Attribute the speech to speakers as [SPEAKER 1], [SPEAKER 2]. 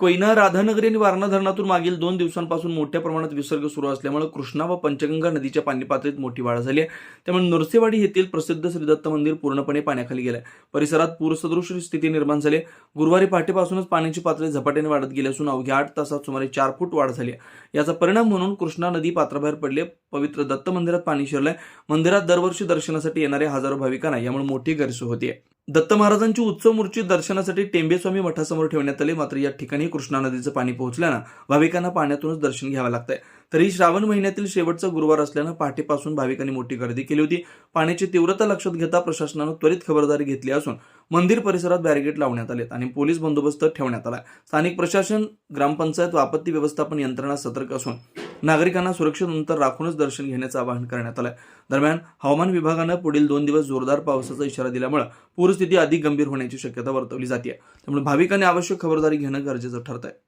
[SPEAKER 1] कोयना राधानगरी आणि वारणा धरणातून मागील दोन दिवसांपासून मोठ्या प्रमाणात विसर्ग सुरू असल्यामुळे कृष्णा व पंचगंगा नदीच्या पाणी पातळीत मोठी वाढ झाली आहे. त्यामुळे नरसेवाडी येथील प्रसिद्ध श्रीदत्त मंदिर पूर्णपणे पाण्याखाली गेलं परिसरात पूरसदृश स्थिती निर्माण झाली गुरुवारी पहाटेपासूनच पाण्याची पातळी झपाट्याने वाढत गेली असून अवघ्या आठ तासात सुमारे चार फूट वाढ झाली आहे. याचा परिणाम म्हणून कृष्णा नदी पात्राबाहेर पडली पवित्र दत्त मंदिरात पाणी शिरलंय. मंदिरात दरवर्षी दर्शनासाठी येणाऱ्या हजारो भाविकांना यामुळे मोठी गैरसोय आहे दत्त महाराजांची उत्सव मूर्ती दर्शनासाठी टेंबेस्वामी मठासमोर ठेवण्यात आली. मात्र या ठिकाणी कृष्णा नदीचं पाणी पोहोचल्यानं भाविकांना पाण्यातूनच दर्शन घ्यावं लागतंय. तरी श्रावण महिन्यातील शेवटचा गुरुवार असल्यानं पहाटेपासून भाविकांनी मोठी गर्दी केली होती. पाण्याची तीव्रता लक्षात घेता प्रशासनानं त्वरित खबरदारी घेतली असून मंदिर परिसरात बॅरिगेट लावण्यात आलेत आणि पोलीस बंदोबस्त ठेवण्यात आला स्थानिक प्रशासन ग्रामपंचायत व आपत्ती व्यवस्थापन यंत्रणा सतर्क असून नागरिकांना सुरक्षित अंतर राखूनच दर्शन घेण्याचं आवाहन करण्यात आलंय. दरम्यान हवामान विभागानं पुढील दोन दिवस जोरदार पावसाचा इशारा दिल्यामुळे पूरस्थिती अधिक गंभीर होण्याची शक्यता वर्तवली जाते त्यामुळे भाविकांनी आवश्यक खबरदारी घेणं गरजेचं ठरत आहे